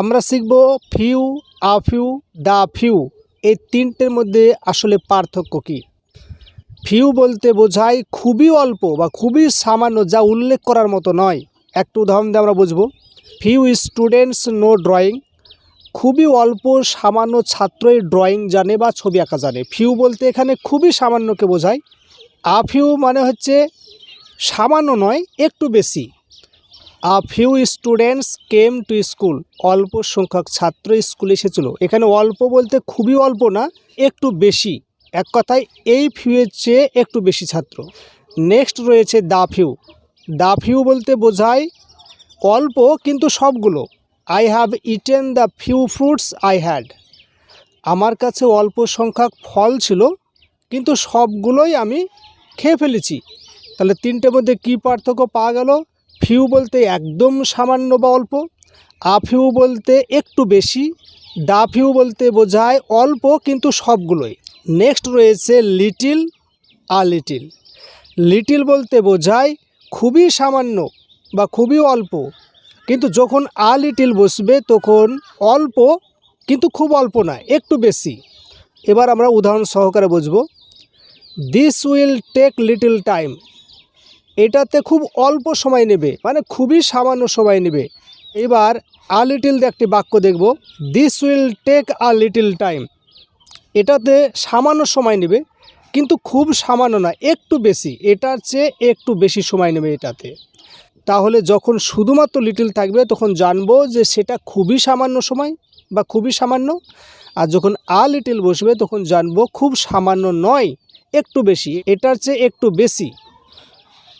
আমরা শিখব ফিউ আ দা ফিউ। এই তিনটের মধ্যে আসলে পার্থক্য কী? ফিউ বলতে বোঝায় খুবই অল্প বা খুবই সামান্য যা উল্লেখ করার মতো নয়। একটু উদাহরণ দিয়ে আমরা বুঝব। ফিউ স্টুডেন্টস নো ড্রয়িং খুবই অল্প, সামান্য ছাত্রই ড্রয়িং জানে বা ছবি আঁকা জানে। ফিউ বলতে এখানে খুবই সামান্যকে বোঝায়। আ ফিউ মানে হচ্ছে সামান্য নয়, একটু বেশি। A few students came to school অল্প সংখ্যক ছাত্র স্কুলে এসেছিল। এখানে অল্প বলতে খুবই অল্প না, একটু বেশি। এক কথায়, এই ফিউয়ের চেয়ে একটু বেশি ছাত্র। নেক্সট রয়েছে দা ফিউ দা ফিউ বলতে বোঝায় অল্প কিন্তু সবগুলো। I have eaten the few fruits I had আমার কাছে অল্প সংখ্যক ফল ছিল, কিন্তু সবগুলোই আমি খেয়ে ফেলেছি। তাহলে তিনটের মধ্যে কী পার্থক্য পাওয়া গেল? ফিউ বলতে একদম সামান্য বা অল্প আ ফিউ বলতে একটু বেশি ডা ফিউ বলতে বোঝায় অল্প কিন্তু সবগুলোই। নেক্সট রয়েছে লিটিল আ লিটিল লিটিল বলতে বোঝায় খুবই সামান্য বা খুবই অল্প। কিন্তু যখন আ লিটিল বসবে তখন অল্প কিন্তু খুব অল্প না, একটু বেশি। এবার আমরা উদাহরণ সহকারে বুঝব। This will take little time এটাতে খুব অল্প সময় নেবে মানে খুবই সামান্য সময় নেবে। এবার আ লিটিল একটি বাক্য দেখব। This will take a little time এটাতে সামান্য সময় নেবে, কিন্তু খুব সামান্য না, একটু বেশি। এটার চেয়ে একটু বেশি সময় নেবে এটাতে। তাহলে যখন শুধুমাত্র লিটিল থাকবে, তখন জানব যে সেটা খুবই সামান্য সময় বা খুবই সামান্য। আর যখন আ লিটিল বসবে, তখন জানব খুব সামান্য নয়, একটু বেশি। এটার চেয়ে একটু বেশি।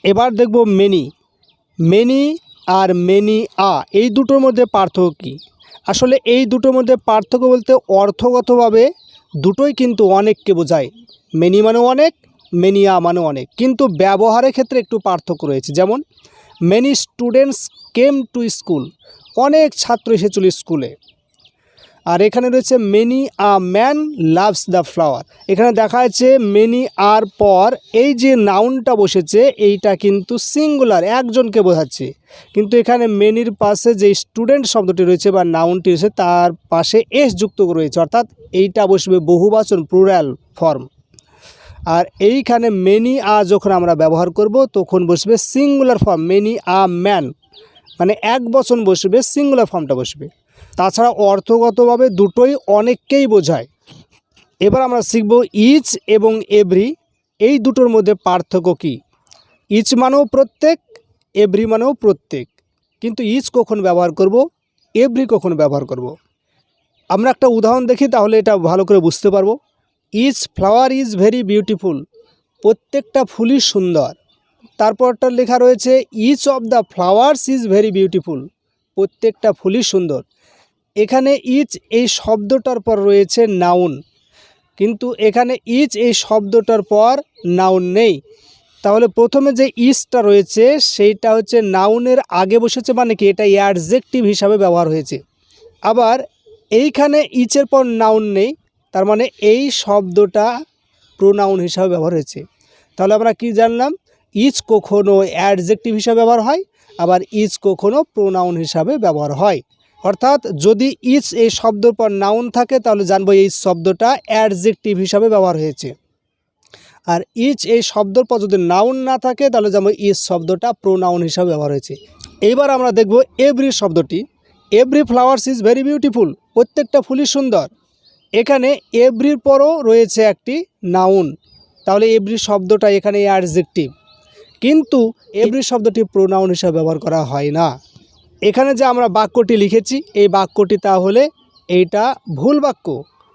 এবার দেখব মেনি। মেনি আর মেনি আ, এই দুটোর মধ্যে পার্থক্য কী? আসলে এই দুটোর মধ্যে পার্থক্য বলতে অর্থগতভাবে দুটোই কিন্তু অনেককে বোঝায়। মেনি মানে অনেক, মেনি আ মানে অনেক। কিন্তু ব্যবহারের ক্ষেত্রে একটু পার্থক্য রয়েছে। যেমন, many students came to school. অনেক ছাত্র এসেছিল স্কুলে। আর এখানে রয়েছে many a man loves the flower এখানে দেখা যাচ্ছে মেনি আর পর এই যে নাউনটা বসেছে, এইটা কিন্তু সিঙ্গুলার একজনকে বোঝাচ্ছে। কিন্তু এখানে মেনির পাশে যে স্টুডেন্ট শব্দটি রয়েছে বা নাউনটি রয়েছে, তার পাশে এস যুক্ত রয়েছে, অর্থাৎ এইটা বসবে বহুবাচন প্লুরাল ফর্ম আর এইখানে মেনি আ যখন আমরা ব্যবহার করব, তখন বসবে singular form many a man মানে এক বচন বসবে সিঙ্গুলার ফর্মটা বসবে। তাছাড়া অর্থগতভাবে দুটোই অনেককেই বোঝায়। এবার আমরা শিখব ইচ এবং এভরি এই দুটোর মধ্যে পার্থক্য কী? ইচ মানেও প্রত্যেক এভরি মানেও প্রত্যেক। কিন্তু ইচ কখন ব্যবহার করব? এভরি কখন ব্যবহার করব। আমরা একটা উদাহরণ দেখি, তাহলে এটা ভালো করে বুঝতে পারব। Each flower is very beautiful প্রত্যেকটা ফুলই সুন্দর। তারপরটা লেখা রয়েছে each of the flowers is very beautiful প্রত্যেকটা ফুলই সুন্দর। এখানে ইচ এই শব্দটার পর রয়েছে নাউন। কিন্তু এখানে ইচ এই শব্দটার পর নাউন নেই। তাহলে প্রথমে যে ইচটা রয়েছে, সেইটা হচ্ছে নাউনের আগে বসেছে মানে কি? এটা অ্যাডজেক্টিভ হিসাবে ব্যবহার হয়েছে। আবার এইখানে ইচের পর নাউন নেই, তার মানে এই শব্দটা প্রোনাউন হিসাবে ব্যবহার হয়েছে। তাহলে আমরা কি জানলাম? ইচ কখনো অ্যাডজেক্টিভ হিসাবে ব্যবহার হয়, আবার ইচ কখনো প্রোনাউন হিসাবে ব্যবহার হয়। অর্থাৎ যদি ইচ এই শব্দের পর নাউন থাকে, তাহলে জানব এই শব্দটা অ্যাডজেক্টিভ হিসাবে ব্যবহার হয়েছে। আর ইচ এই শব্দের পর যদি নাউন না থাকে, তাহলে জানব ইচ শব্দটা প্রোনাউন হিসাবে ব্যবহার হয়েছে। এইবার আমরা দেখব এভরি শব্দটি। Every flowers is very beautiful প্রত্যেকটা ফুলই সুন্দর। এখানে এভরির পরও রয়েছে একটি নাউন তাহলে এভরি শব্দটা এখানে অ্যাডজেক্টিভ কিন্তু এভরি শব্দটি প্রোনাউন হিসাবে ব্যবহার করা হয় না। এখানে যে আমরা বাক্যটি লিখেছি, এই বাক্যটি তাহলে এইটা ভুল বাক্য।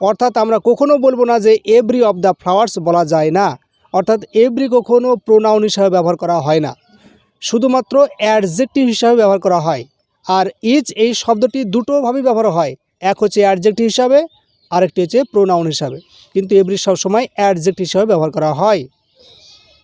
অর্থাৎ আমরা কখনো বলব না যে এভরি অফ দ্য ফ্লাওয়ার্স বলা যায় না। অর্থাৎ এভরি কখনো প্রোনাউন হিসাবে ব্যবহার করা হয় না। শুধুমাত্র অ্যাডজেক্টিভ হিসাবে ব্যবহার করা হয়। আর ইচ এই শব্দটি দুটোভাবেই ব্যবহার হয়। এক হচ্ছে অ্যাডজেক্টিভ হিসাবে, আরেকটি হচ্ছে প্রোনাউন হিসাবে। কিন্তু এভরি সবসময় অ্যাডজেক্ট হিসাবে ব্যবহার করা হয়।